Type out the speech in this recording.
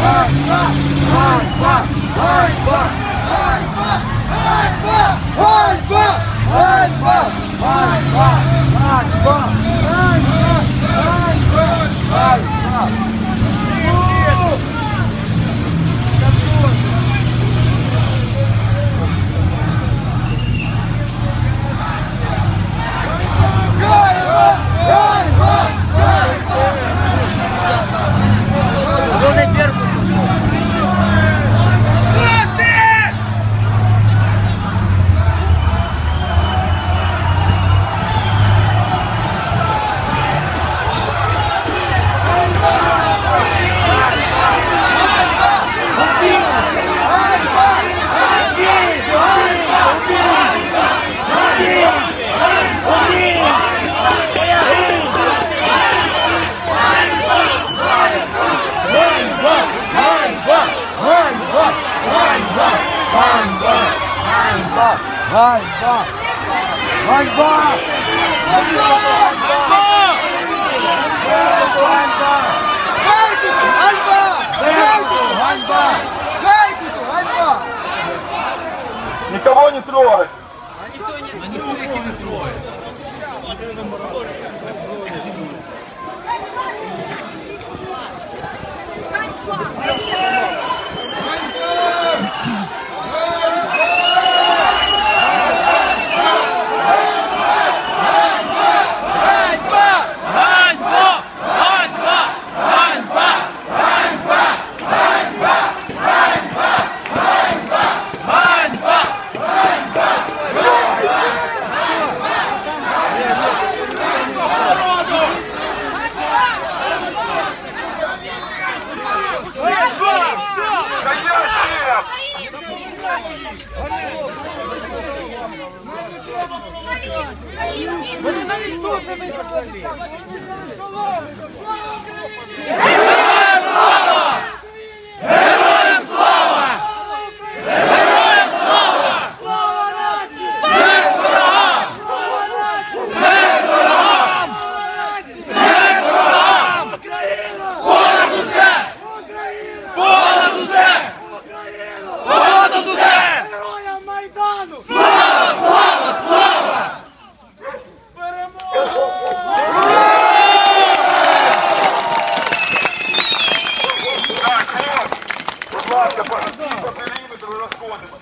Hayfa! Hayfa! Hayfa! Hayfa! Hayfa! Hayfa! Ганьба! Ганьба! Беркуту, ганьба! Беркуту, ганьба! Беркуту, ганьба! Никого не трогай. Вони навіть тут не випустили. Героям ласка, по по периметру розходимо.